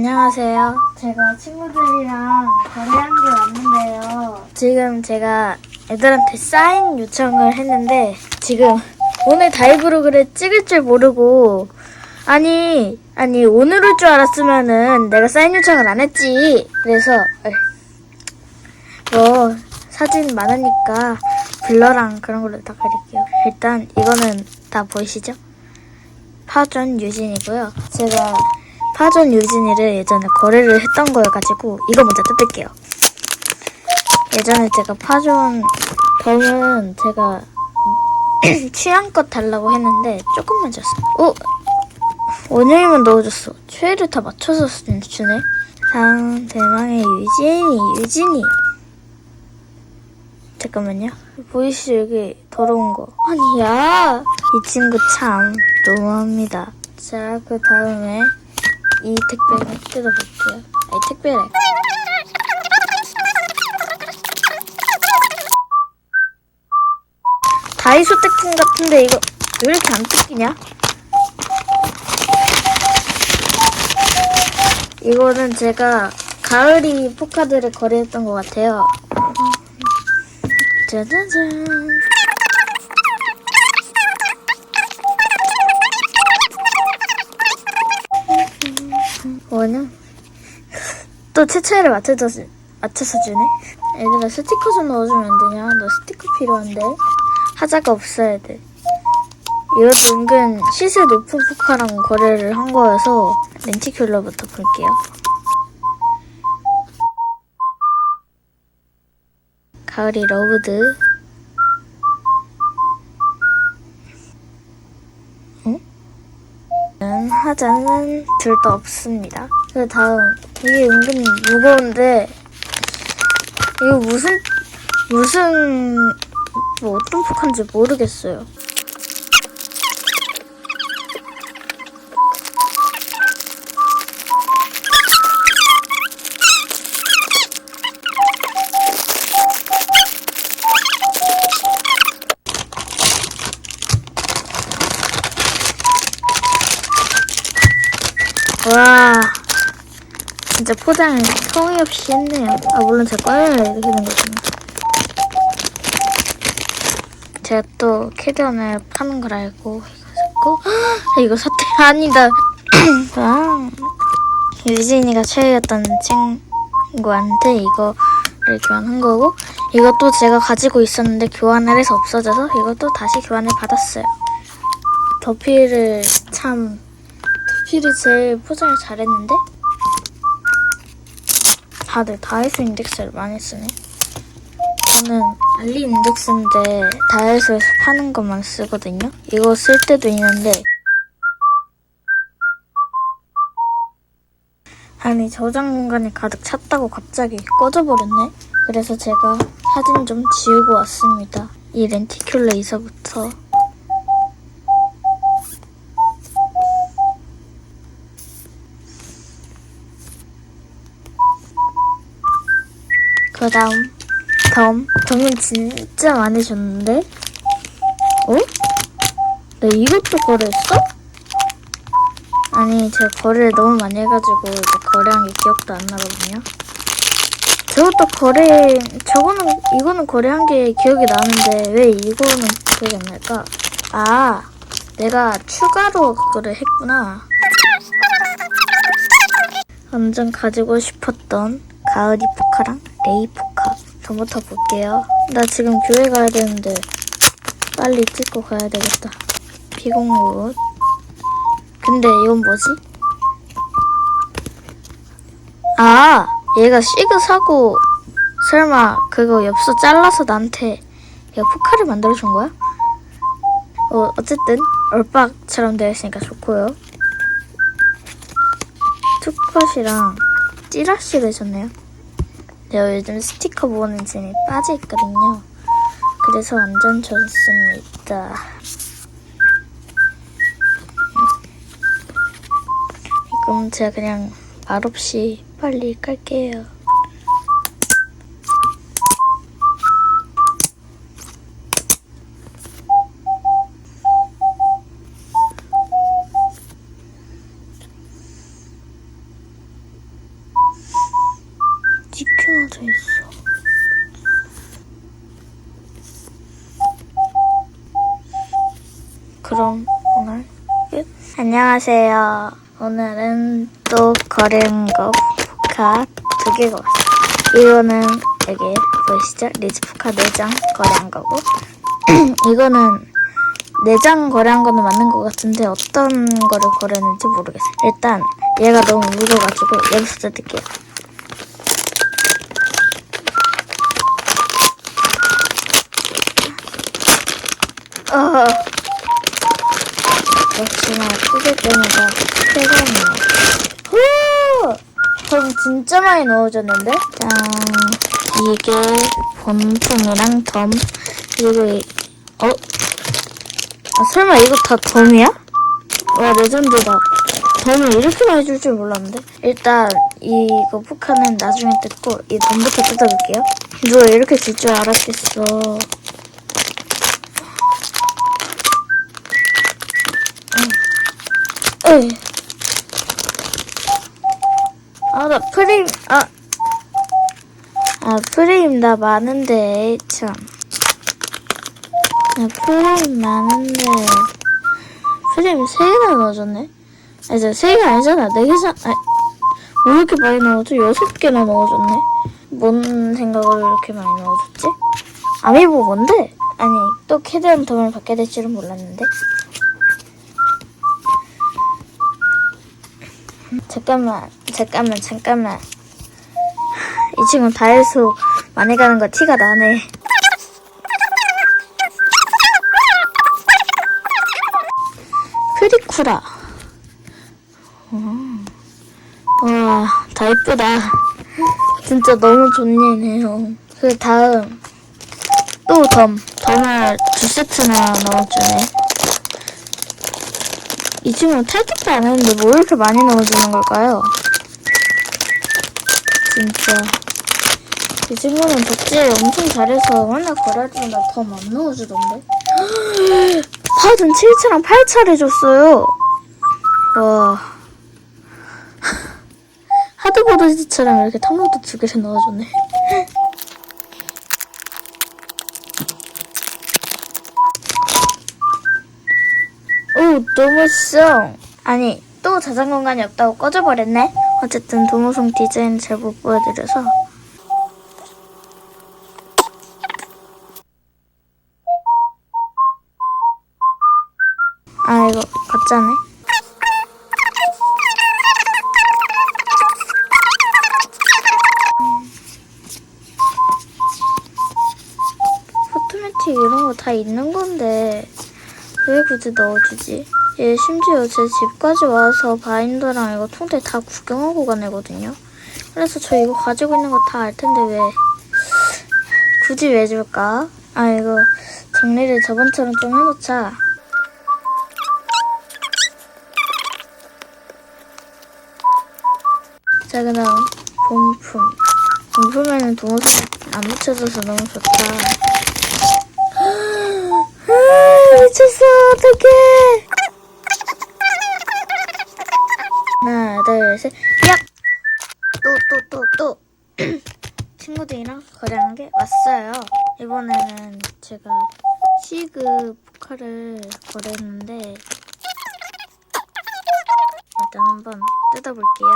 안녕하세요. 제가 친구들이랑 거래한 게 왔는데요. 지금 제가 애들한테 사인 요청을 했는데 지금 오늘 다이브로그를 찍을 줄 모르고 아니 아니 오늘 올 줄 알았으면은 내가 사인 요청을 안 했지. 그래서 뭐 사진 많으니까 블러랑 그런 걸로 다 가릴게요. 일단 이거는 다 보이시죠? 파전 유진이고요. 제가 파전 유진이를 예전에 거래를 했던 거여가지고 이거 먼저 뜯을게요. 예전에 제가 파전 범은 제가 취향껏 달라고 했는데 조금만 줬어. 오! 원영이만 넣어줬어. 최애를 다 맞춰서 쓰- 주네. 다음 대망의 유진이 유진이 잠깐만요. 보이시죠 여기 더러운 거. 아니 야! 이 친구 참 너무합니다. 자, 그 다음에 이 택배를 뜯어볼게요. 아니 택배래. 다이소 택품 같은데 이거 왜 이렇게 안 뜯기냐? 이거는 제가 가을이 포카드를 거래했던 것 같아요. 짜자잔. 뭐냐? 또 채차이를 맞춰서, 맞춰서 주네? 얘들아 스티커 좀 넣어주면 안 되냐? 너 스티커 필요한데? 하자가 없어야 돼. 이것도 은근 시세 높은 포카랑 거래를 한 거여서 렌티큘러부터 볼게요. 가을이 러브드 응? 는 하자는 둘다 없습니다. 그 다음 이게 은근 무거운데 이거 무슨 무슨 뭐 어떤 포카인지 모르겠어요. 와 진짜 포장을 성의 없이 했네요. 아 물론 제 과를 이렇게 된 거지만 제가 또 캐리언을 파는 걸 알고 이거 샀고 이거 사태 아니다. 아, 유진이가 최애였던 친구한테 이거를 교환한 거고 이것도 제가 가지고 있었는데 교환을 해서 없어져서 이것도 다시 교환을 받았어요. 더피를 참 더피를 제일 포장을 잘했는데 다들 다이소 인덱스를 많이 쓰네. 저는 알리 인덱스인데 다이소에서 파는 것만 쓰거든요. 이거 쓸 때도 있는데 아니 저장 공간이 가득 찼다고 갑자기 꺼져버렸네. 그래서 제가 사진 좀 지우고 왔습니다. 이 렌티큘러 이서부터 그 다음 다음 덤은 진짜 많이 줬는데 어? 나 이것도 거래했어? 아니 제가 거래를 너무 많이 해가지고 이제 거래한 게 기억도 안 나거든요 저것도 거래 저거는 이거는 거래한 게 기억이 나는데 왜 이거는 기억이 안 날까? 아 내가 추가로 그거를 했구나 완전 가지고 싶었던 가을이 포카랑 레이 포카 전부터 볼게요. 나 지금 교회 가야 되는데 빨리 찍고 가야 되겠다. 비공옷. 근데 이건 뭐지? 아, 얘가 시그 사고 설마 그거 엽서 잘라서 나한테 얘가 포카를 만들어준 거야? 어, 어쨌든 얼박처럼 되어 있으니까 좋고요. 투컷이랑 찌라시를 줬네요. 제가 요즘 스티커 모으는 재미 빠져있거든요. 그래서 완전 좋습니다. 그럼 제가 그냥 말없이 빨리 깔게요. 찌켜져 있어. 그럼 오늘 끝. 안녕하세요. 오늘은 또 거래한 거 포카 두 개가 왔어요. 이거는 여기 보이시죠? 리즈 포카 4장 거래한 거고 이거는 4장 거래한 거는 맞는 것 같은데 어떤 거를 거래했는지 모르겠어요. 일단 얘가 너무 무거워가지고 여기서 뜯을게요. 어. 역시나 뜯을 때마다 뜨거워요. 후! 그럼 많이 넣어줬는데? 짠. 이게 본품이랑 덤. 그리고 이, 어? 아, 설마 이거 다 덤이야? 와, 레전드다. 덤을 이렇게 많이 줄줄 몰랐는데? 일단, 이거 포카는 나중에 뜯고, 이 덤부터 뜯어볼게요. 누가 이렇게 줄 줄 알았겠어. 에이. 아, 나 프레임, 아. 아, 프레임 나 많은데, 참. 나 프레임 많은데. 프레임 3개나 넣어줬네? 아니, 저 3개 아니잖아. 4개잖아. 아니, 왜 이렇게 많이 넣어줘? 6개나 넣어줬네? 뭔 생각으로 이렇게 많이 넣어줬지? 아미보 뭔데? 아니, 또 캐드한 덤을 받게 될 줄은 몰랐는데. 잠깐만, 잠깐만, 잠깐만. 이 친구 다이소 많이 가는 거 티가 나네. 프리쿠라. 어. 와, 다 이쁘다. 진짜 너무 좋네요. 그 다음, 또 덤. 덤을 두 세트나 넣어주네. 이 친구는 탈퇴도 안 했는데 뭐 이렇게 많이 넣어주는 걸까요? 진짜. 이 친구는 독재 엄청 잘해서 맨날 거래할 때마다 덤안 넣어주던데? 파든 7차랑 8차를 줬어요. 와. 하드보드지처럼 이렇게 텀로드 두 개를 넣어줬네. 오, 너무 써. 아니, 또 저장 공간이 없다고 꺼져버렸네? 어쨌든 도무송 디자인 잘 못 보여드려서. 아, 이거 가짜네. 포토매틱 이런 거 다 있는 건데 왜 굳이 넣어주지? 얘 심지어 제 집까지 와서 바인더랑 이거 통째 다 구경하고 간 애거든요. 그래서 저 이거 가지고 있는 거 다 알 텐데 왜 굳이 왜 줄까? 아 이거 정리를 저번처럼 좀 해놓자. 자 그다음 본품. 본품에는 동영상 안 붙여줘서 너무 좋다. 아, 미쳤어 어떡해 하나 둘 셋 야! 또 또 또 또. 친구들이랑 거래한 게 왔어요. 이번에는 제가 시그 포카를 거래했는데 일단 한번 뜯어볼게요.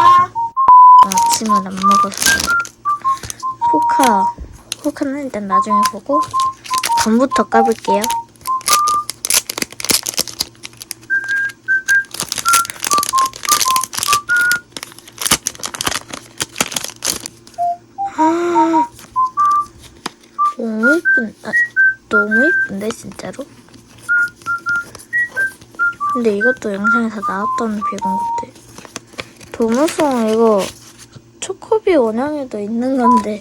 아, 아침을 안 먹었어요 포카. 포카는 일단 나중에 보고 전부터 까볼게요. 아, 너무 이쁜, 아, 너무 이쁜데 진짜로? 근데 이것도 영상에서 나왔던 비건 것들. 도무송 이거 초코비 원형에도 있는 건데.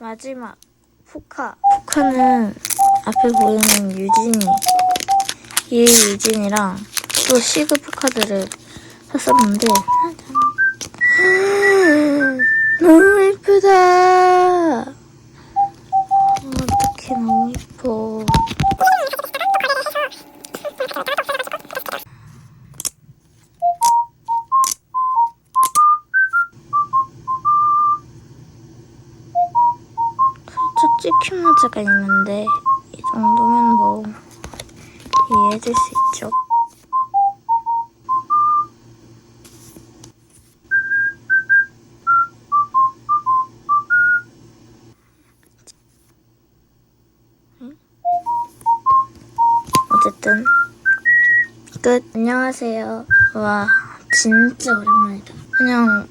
마지막 포카 포카는 앞에 보이는 유진이 이 유진이랑 또 시그 포카들을 샀었는데 너무 예쁘다. 어떻게 너무 예뻐. 살짝 찍힌 문자가 있는데 이 정도면 뭐 이해해줄 수 있죠. 끝. 안녕하세요. 와 진짜 오랜만이다. 그냥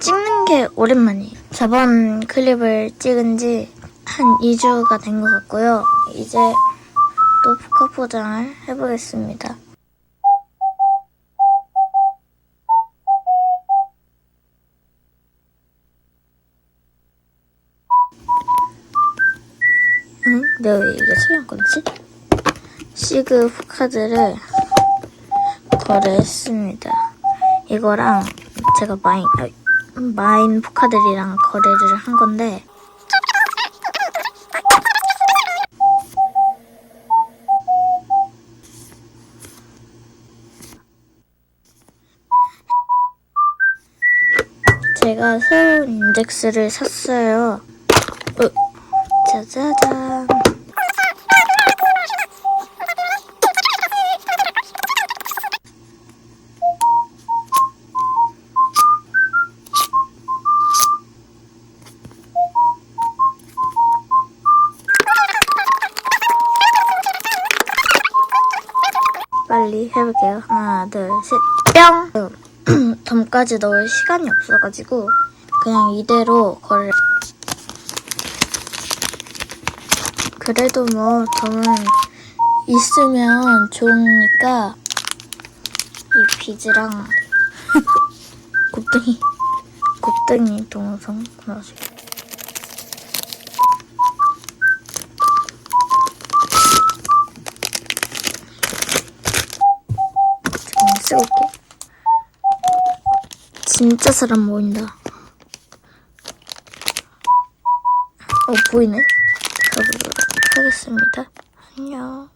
찍는 게 오랜만이에요. 저번 클립을 찍은 지 한 2주가 된 것 같고요. 이제 또 포카 포장을 해보겠습니다. 응? 내가 왜 이게 안 끊지? 시그 포카드를 거래했습니다. 이거랑 제가 마인 아, 마인 포카들이랑 거래를 한 건데 제가 새로운 인덱스를 샀어요. 어, 짜자잔. 빨리 해볼게요. 하나, 둘, 셋, 뿅! 덤까지 넣을 시간이 없어가지고 그냥 이대로 거를 그래도 뭐 덤은 있으면 좋으니까 이 비즈랑 곱등이 곱등이 넣어줄게 잠 올게 진짜 사람 모인다. 어 보이네? 가보도록 하겠습니다. 안녕